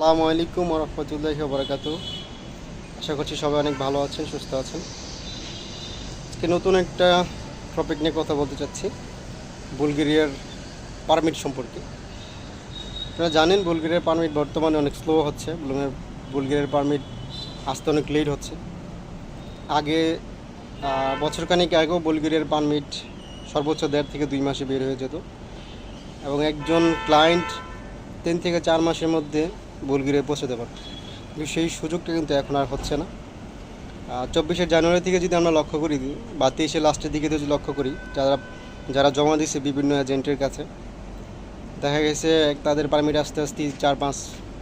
আসসালামু আলাইকুম রহমতুল্লাহি বরাকাত আশা করছি সবাই অনেক ভালো আছেন, সুস্থ আছেন। আজকে নতুন একটা টপিক নিয়ে কথা বলতে চাচ্ছি, বুলগেরিয়ার পারমিট সম্পর্কে। আপনারা জানেন, বুলগেরিয়ার পারমিট বর্তমানে অনেক স্লো হচ্ছে বুলগেরিয়ার পারমিট আসতে অনেক লেট হচ্ছে। আগে বছরখানেক আগেও বুলগেরিয়ার পারমিট সর্বোচ্চ দেড় থেকে দুই মাসে বের হয়ে যেত। এবং একজন ক্লায়েন্ট তিন থেকে চার মাসের মধ্যে বুলগেরিয়া পৌঁছাতে পারত কিন্তু সেই সুযোগটা কিন্তু এখন আর হচ্ছে না। চব্বিশে জানুয়ারি থেকে যদি আমরা লক্ষ্য করি, বা তেইশে লাস্টের দিকে যদি লক্ষ্য করি, যারা যারা জমা দিচ্ছে বিভিন্ন এজেন্টের কাছে, দেখা গেছে তাদের পারমিট আসতে আসতে চার, পাঁচ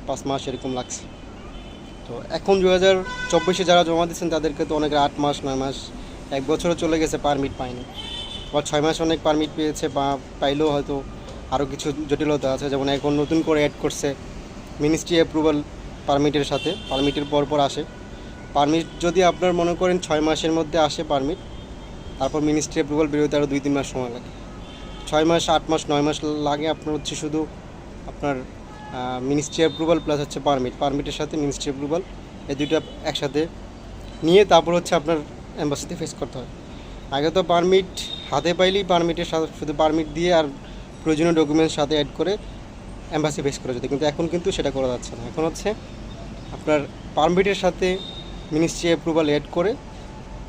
পাঁচ মাস এরকম লাগছে। তো এখন দু হাজার চব্বিশে যারা জমা দিচ্ছেন তাদেরকে তো অনেক আট মাস, নয় মাস, এক বছরও চলে গেছে পারমিট পায়নি। বা ছয় মাস অনেক পারমিট পেয়েছে, বা পাইলেও হয়তো আরও কিছু জটিলতা আছে। যেমন এখন নতুন করে অ্যাড করছে মিনিস্ট্রি অ্যাপ্রুভাল পারমিটের সাথে পারমিটের পর পর আসে। পারমিট যদি আপনার মনে করেন ছয় মাসের মধ্যে আসে পারমিট তারপর মিনিস্ট্রি অ্যাপ্রুভাল বেরোতে আরও দুই তিন মাস সময় লাগে। ছয় মাস, আট মাস, নয় মাস লাগে আপনার হচ্ছে শুধু আপনার মিনিস্ট্রি অ্যাপ্রুভাল প্লাস হচ্ছে পারমিট পারমিটের সাথে মিনিস্ট্রি অ্যাপ্রুভাল এই দুইটা একসাথে নিয়ে তারপর হচ্ছে আপনার অ্যাম্বাসিতে ফেস করতে হয়। আগে তো পারমিট হাতে পাইলেই পারমিটের সাথে শুধু পারমিট দিয়ে আর প্রয়োজনীয় ডকুমেন্টস সাথে অ্যাড করে অ্যাম্বাসি ফেস করা যেত কিন্তু এখন কিন্তু সেটা করা যাচ্ছে না। এখন হচ্ছে আপনার পারমিটের সাথে মিনিস্ট্রি অ্যাপ্রুভাল অ্যাড করে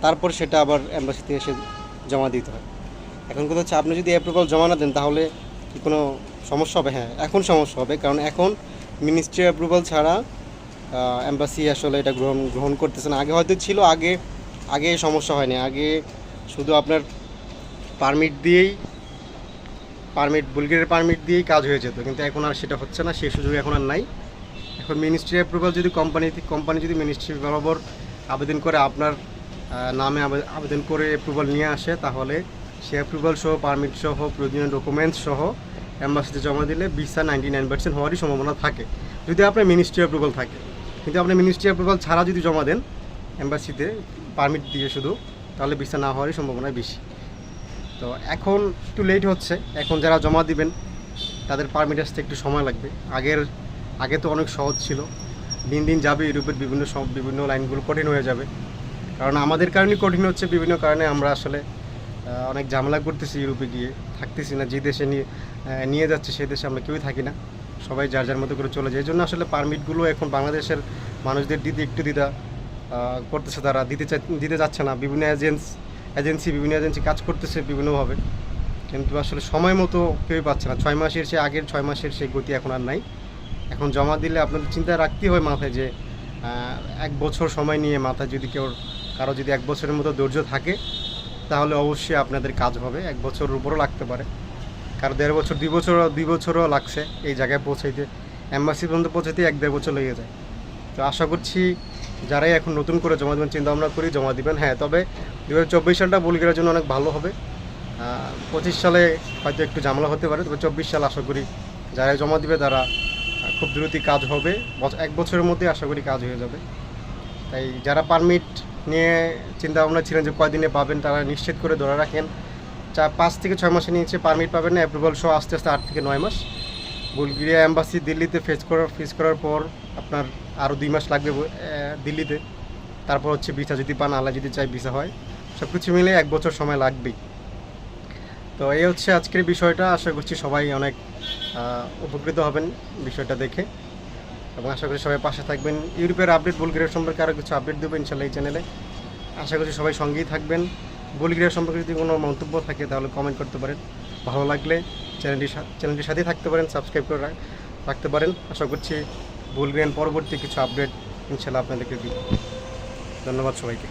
তারপর সেটা আবার অ্যাম্বাসিতে এসে জমা দিতে হয়। এখন কথা হচ্ছে, আপনি যদি অ্যাপ্রুভাল জমা না দেন, তাহলে কি কোনো সমস্যা হবে? হ্যাঁ এখন সমস্যা হবে, কারণ এখন মিনিস্ট্রি অ্যাপ্রুভাল ছাড়া অ্যাম্বাসি আসলে এটা গ্রহণ গ্রহণ করতেছে না। আগে হয়তো ছিল, আগে আগে সমস্যা হয়নি। আগে শুধু আপনার পারমিট দিয়েই পারমিট বুলগেরিয়ার পারমিট দিয়েই কাজ হয়ে যেত, কিন্তু এখন আর সেটা হচ্ছে না, সেই সুযোগ এখন আর নাই। এখন মিনিস্ট্রি অ্যাপ্রুভাল যদি কোম্পানি কোম্পানি যদি মিনিস্ট্রি বরাবর আবেদন করে আপনার নামে আবে- আবেদন করে অ্যাপ্রুভাল নিয়ে আসে, তাহলে সে অ্যাপ্রুভাল সহ পারমিট সহ, প্রয়োজনীয় ডকুমেন্টস সহ অ্যাম্বাসিতে জমা দিলে ভিসা নাইনটি নাইন পার্সেন্ট হওয়ারই সম্ভাবনা থাকে। যদি আপনার মিনিস্ট্রি অ্যাপ্রুভাল থাকে। কিন্তু আপনি মিনিস্ট্রি অ্যাপ্রুভাল ছাড়া যদি জমা দেন অ্যাম্বাসিতে পারমিট দিয়ে শুধু, তাহলে ভিসা না হওয়ারই সম্ভাবনা বেশি। তো এখন একটু লেট হচ্ছে। এখন যারা জমা দিবেন, তাদের পারমিট আসতে একটু সময় লাগবে। আগের, আগে তো অনেক সহজ ছিল। দিন দিন যাবে ইউরোপের বিভিন্ন বিভিন্ন লাইনগুলো কঠিন হয়ে যাবে। কারণ আমাদের কারণেই কঠিন হচ্ছে, বিভিন্ন কারণে আমরা আসলে অনেক ঝামেলা করতেছি ইউরোপে গিয়ে, থাকতেছি না। যে দেশে নিয়ে নিয়ে যাচ্ছে সেই দেশে আমরা কেউই থাকি না। সবাই যার যার মতো করে চলে যায়। এই জন্য আসলে পারমিটগুলো এখন বাংলাদেশের মানুষদের দিতে একটু দিদা করতেছে তারা। দিতে দিতে যাচ্ছে না। বিভিন্ন এজেন্স এজেন্সি, বিভিন্ন এজেন্সি কাজ করতেছে বিভিন্নভাবে। কিন্তু আসলে সময় মতো কেউই পাচ্ছে না। ছয় মাসের সে আগের ছয় মাসের সেই গতি এখন আর নাই। এখন জমা দিলে আপনাদের চিন্তা রাখতেই হয় মাথায় যে এক বছর সময় নিয়ে মাথায় যদি কেউ, কারও যদি এক বছরের মতো ধৈর্য থাকে, তাহলে অবশ্যই আপনাদের কাজ হবে। এক বছর উপরও লাগতে পারে। কারও দেড় বছর, দুই বছর, দুই বছরও লাগছে এই জায়গায় পৌঁছাইতে। অ্যাম্বাসি পর্যন্ত পৌঁছাইতে এক দেড় বছর লেগে যায়। তো আশা করছি, যারাই এখন নতুন করে জমা দেবেন চিন্তা ভাবনা করি জমা দিবেন। হ্যাঁ তবে দু হাজার চব্বিশ সালটা বুলগেরার জন্য অনেক ভালো হবে। পঁচিশ সালে হয়তো একটু ঝামেলা হতে পারে, তবে চব্বিশ সাল আশা করি যারা জমা দিবে তারা খুব দ্রুতই কাজ হবে। এক বছরের মধ্যে আশা করি কাজ হয়ে যাবে। তাই যারা পারমিট নিয়ে চিন্তা ভাবনা ছিলেন যে কয়দিনে পাবেন, তারা নিশ্চিত করে ধরে রাখেন। চার, পাঁচ থেকে ছয় মাসের নিচে পারমিট পাবেন না অ্যাপ্রুভাল সহ আস্তে আস্তে আট থেকে নয় মাস। বুলগেরিয়া অ্যাম্বাসি দিল্লিতে ফেস করার ফেস করার পর আপনার আরও দুই মাস লাগবে দিল্লিতে। তারপর হচ্ছে ভিসা যদি পান, আল্লাহ যদি চাই ভিসা হয়। সব কিছু মিলে এক বছর সময় লাগবেই। তো এই হচ্ছে আজকের বিষয়টা। আশা করছি সবাই অনেক উপকৃত হবেন বিষয়টা দেখে। এবং আশা করি সবাই পাশে থাকবেন। ইউরোপের আপডেট বুলগেরিয়া সম্পর্কে আরও কিছু আপডেট দেবো ইনশাল্লাহ এই চ্যানেলে। আশা করছি সবাই সঙ্গেই থাকবেন। বুলগেরিয়া সম্পর্কে যদি কোনো মন্তব্য থাকে তাহলে কমেন্ট করতে পারেন। ভালো লাগলে চ্যানেলটি চ্যানেলটির সাথেই থাকতে পারেন সাবস্ক্রাইব করে রাখতে পারেন। আশা করছি বুলগেরিয়ান পরবর্তী কিছু আপডেট ইনশাল্লাহ আপনাদেরকে দিব ধন্যবাদ সবাইকে।